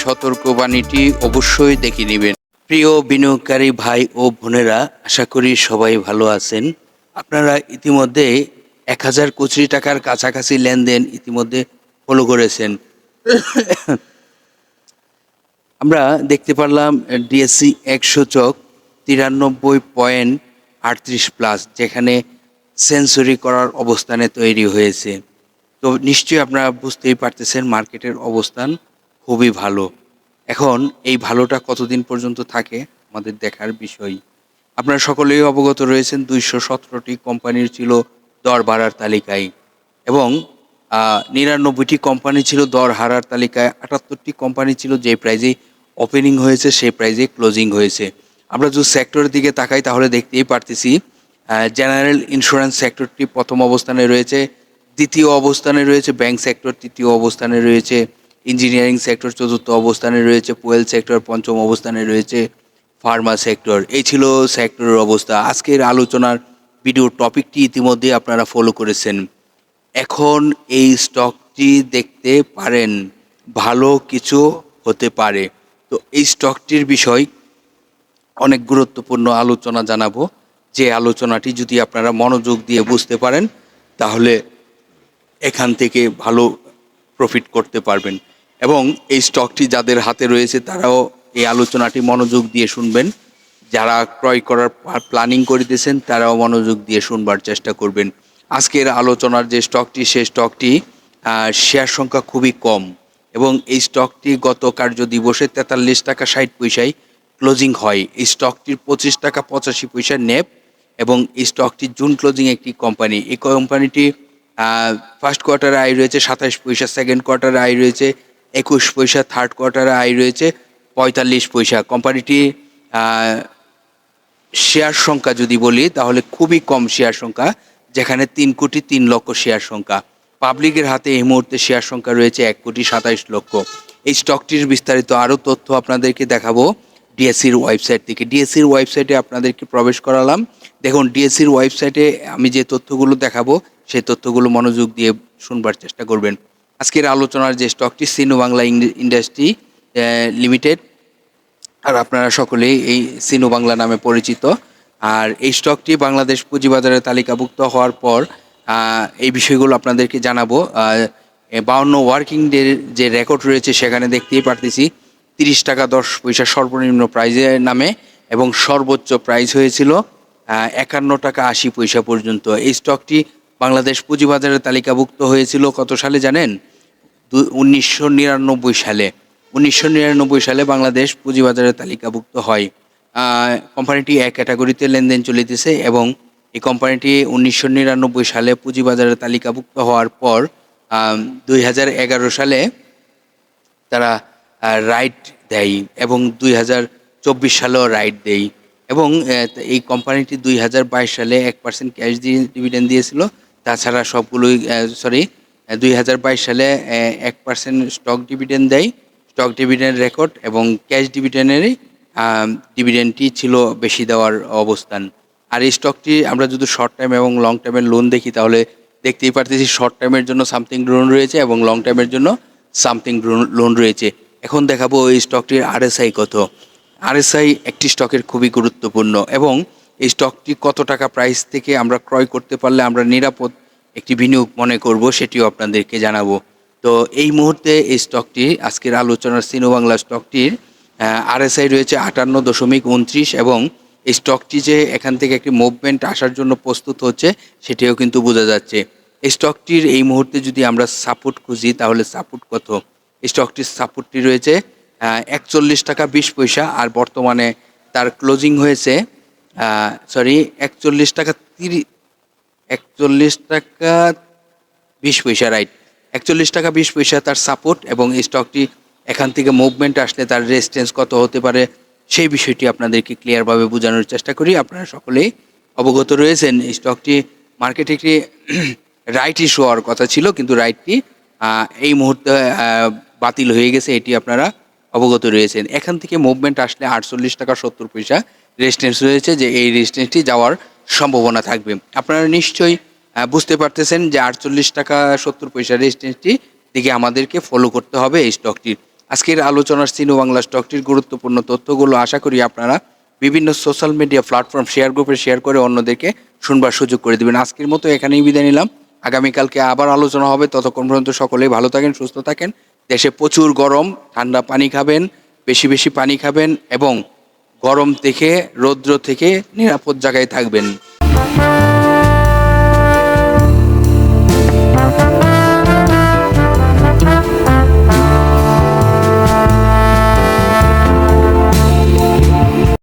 সতর্কবাণীটি অবশ্যই দেখে নেবেন। প্রিয় বিনিয়োগকারী ভাই ও বোনেরা, আশা করি সবাই ভালো আছেন। আপনারা ইতিমধ্যে এক হাজার কোটি টাকার কাছাকাছি লেনদেন ইতিমধ্যে ফলো করেছেন। আমরা দেখতে পারলাম ডিএসসি এক সূচক তিরানব্বই পয়েন্ট আটত্রিশ প্লাস, যেখানে সেঞ্চুরি করার অবস্থানে তৈরি হয়েছে। তো নিশ্চয়ই আপনারা বুঝতেই পারতেছেন মার্কেটের অবস্থান। খুবই ভালো। এখন এই ভালোটা কতদিন পর্যন্ত থাকে আমাদের দেখার বিষয়। আপনারা সকলেই অবগত রয়েছেন দুইশো সতেরোটি কোম্পানির ছিল দর বাড়ার তালিকায় এবং নিরানব্বইটি কোম্পানি ছিল দর হারার তালিকায়, আটাত্তরটি কোম্পানি ছিল যে প্রাইজে ওপেনিং হয়েছে, সেই প্রাইজে ক্লোজিং হয়েছে। আমরা যদি সেক্টরের দিকে তাকাই তাহলে দেখতেই পারতেছি জেনারেল ইন্স্যুরেন্স সেক্টরটি প্রথম অবস্থানে রয়েছে, দ্বিতীয় অবস্থানে রয়েছে ব্যাংক সেক্টর তৃতীয় অবস্থানে রয়েছে। ইঞ্জিনিয়ারিং সেক্টর চতুর্থ অবস্থানে রয়েছে পোয়েল সেক্টর পঞ্চম অবস্থানে রয়েছে, ফার্মা সেক্টর। এই ছিল সেক্টরের অবস্থা। আজকের আলোচনার ভিডিও টপিকটি ইতিমধ্যে আপনারা ফলো করেছেন। এখন এই স্টকটি দেখতে পারেন, ভালো কিছু হতে পারে। তো এই স্টকটির বিষয় অনেক গুরুত্বপূর্ণ আলোচনা জানাব। যে আলোচনাটি যদি আপনারা মনোযোগ দিয়ে বুঝতে পারেন, তাহলে এখান থেকে ভালো প্রফিট করতে পারবেন। এবং এই স্টকটি যাদের হাতে রয়েছে তারাও এই আলোচনাটি মনোযোগ দিয়ে শুনবেন। যারা ক্রয় করার প্ল্যানিং করিতেছেন, তারাও মনোযোগ দিয়ে শুনবার চেষ্টা করবেন। আজকের আলোচনার যে স্টকটি, সেই স্টকটি শেয়ার সংখ্যা খুবই কম এবং এই স্টকটি গত কার্য দিবসে তেতাল্লিশ টাকা ষাট পয়সায় ক্লোজিং হয়। এই স্টকটির পঁচিশ টাকা পঁচাশি পয়সা নেপ এবং এই স্টকটি জুন ক্লোজিং একটি কোম্পানি এই কোম্পানিটি ফার্স্ট কোয়ার্টারে আয় রয়েছে সাতাশ পয়সা সেকেন্ড কোয়ার্টারে আয় রয়েছে একুশ পয়সা থার্ড কোয়ার্টারে আয় রয়েছে, পঁয়তাল্লিশ পয়সা। কোম্পানিটি শেয়ার সংখ্যা যদি বলি, তাহলে খুবই কম শেয়ার সংখ্যা, যেখানে তিন কোটি তিন লক্ষ শেয়ার সংখ্যা। পাবলিকের হাতে এই মুহূর্তে শেয়ার সংখ্যা রয়েছে এক কোটি সাতাইশ লক্ষ। এই স্টকটির বিস্তারিত আরও তথ্য আপনাদেরকে দেখাবো ডিএসসির ওয়েবসাইট থেকে। ডিএসসির ওয়েবসাইটে আপনাদেরকে প্রবেশ করালাম। দেখুন ডিএসসির ওয়েবসাইটে আমি যে তথ্যগুলো দেখাবো, সেই তথ্যগুলো মনোযোগ দিয়ে শুনবার চেষ্টা করবেন। আজকের আলোচনার যে স্টকটি সিনো বাংলা ইন্ডাস্ট্রি লিমিটেড, আর আপনারা সকলেই এই সিনো বাংলা নামে পরিচিত। আর এই স্টকটি বাংলাদেশ পুঁজিবাজারে তালিকাভুক্ত হওয়ার পর এই বিষয়গুলো আপনাদেরকে জানাব। বাউন্ন ওয়ার্কিং ডে যে রেকর্ড রয়েছে সেখানে দেখতেই পারতেছি, তিরিশ টাকা দশ পয়সা সর্বনিম্ন প্রাইজের নামে এবং সর্বোচ্চ প্রাইস হয়েছিল একান্ন টাকা আশি পয়সা পর্যন্ত। এই স্টকটি বাংলাদেশ পুঁজিবাজারে তালিকাভুক্ত হয়েছিল কত সালে জানেন? উনিশশো নিরানব্বই সালে, উনিশশো নিরানব্বই সালে বাংলাদেশ পুঁজিবাজারে তালিকাভুক্ত হয়। কোম্পানিটি এক ক্যাটাগরিতে লেনদেন চলিতেছে এবং এই কোম্পানিটি উনিশশো নিরানব্বই সালে পুঁজিবাজারে তালিকাভুক্ত হওয়ার পর দুই হাজার এগারো সালে তারা রাইট দেয় এবং দুই হাজার চব্বিশ সালেও রাইট দেয় এবং এই কোম্পানিটি দুই হাজার বাইশ সালে এক পার্সেন্ট ক্যাশ দিয়ে ডিভিডেন্ড দিয়েছিল। তাছাড়া সবগুলোই সরি দুই হাজার বাইশ সালে এক পার্সেন্ট স্টক ডিভিডেন্ড দেয়। স্টক ডিভিডেন্ড রেকর্ড এবং ক্যাশ ডিভিডেন্ডেরই ডিভিডেন্ডটি ছিল বেশি দেওয়ার অবস্থান। আর এই স্টকটি আমরা যদি শর্ট টাইম এবং লং টাইমের লোন দেখি, তাহলে দেখতেই পারতেছি শর্ট টাইমের জন্য সামথিং লোন রয়েছে এবং লং টাইমের জন্য সামথিং লোন রয়েছে। এখন দেখাবো এই স্টকটির আরএসআই কত। আরএসআই একটি স্টকের খুবই গুরুত্বপূর্ণ এবং এই স্টকটি কত টাকা প্রাইস থেকে আমরা ক্রয় করতে পারলে আমরা নিরাপদ একটি বিনিয়োগ মনে করব, সেটিও আপনাদেরকে জানাব। তো এই মুহূর্তে এই স্টকটি আজকের আলোচনার সিনো বাংলা স্টকটির আরএসআই রয়েছে আটান্ন দশমিক উনত্রিশ এবং এই স্টকটি যে এখান থেকে একটি মুভমেন্ট আসার জন্য প্রস্তুত হচ্ছে, সেটিও কিন্তু বোঝা যাচ্ছে। এই স্টকটির এই মুহূর্তে যদি আমরা সাপোর্ট খুঁজি, তাহলে সাপোর্ট কত? এই স্টকটির সাপোর্টটি রয়েছে একচল্লিশ টাকা বিশ পয়সা আর বর্তমানে তার ক্লোজিং হয়েছে সরি একচল্লিশ টাকা একচল্লিশ টাকা বিশ পয়সা রাইট একচল্লিশ টাকা বিশ পয়সা তার সাপোর্ট এবং এই স্টকটি এখান থেকে মুভমেন্ট আসলে তার রেজিস্ট্যান্স কত হতে পারে, সেই বিষয়টি আপনাদেরকে ক্লিয়ারভাবে বোঝানোর চেষ্টা করি। আপনারা সকলেই অবগত রয়েছেন, এই স্টকটি মার্কেটে একটি রাইট ইস্যু হওয়ার কথা ছিল, কিন্তু রাইটটি এই মুহূর্তে বাতিল হয়ে গেছে, এটি আপনারা অবগত রয়েছেন। এখান থেকে মুভমেন্ট আসলে আটচল্লিশ টাকা সত্তর পয়সা রেজিস্ট্যান্স রয়েছে, যে এই রেজিস্ট্যান্সটি যাওয়ার সম্ভাবনা থাকবে। আপনারা নিশ্চয়ই বুঝতে পারতেছেন যে আটচল্লিশ টাকা সত্তর পয়সা রেজিস্ট্যান্সটি দিকে আমাদেরকে ফলো করতে হবে এই স্টকটির আজকের আলোচনার সিনো বাংলা স্টকটির গুরুত্বপূর্ণ তথ্যগুলো আশা করি আপনারা বিভিন্ন সোশ্যাল মিডিয়া প্ল্যাটফর্ম শেয়ার গ্রুপে শেয়ার করে অন্যদেরকে শুনবার সুযোগ করে দেবেন। আজকের মতো এখানেই বিদায় নিলাম। আগামীকালকে আবার আলোচনা হবে। ততক্ষণ পর্যন্ত সকলেই ভালো থাকেন, সুস্থ থাকেন। দেশে প্রচুর গরম, ঠান্ডা পানি খাবেন, বেশি বেশি পানি খাবেন এবং গরম থেকে রৌদ্র থেকে নিরাপদ জায়গায় থাকবেন।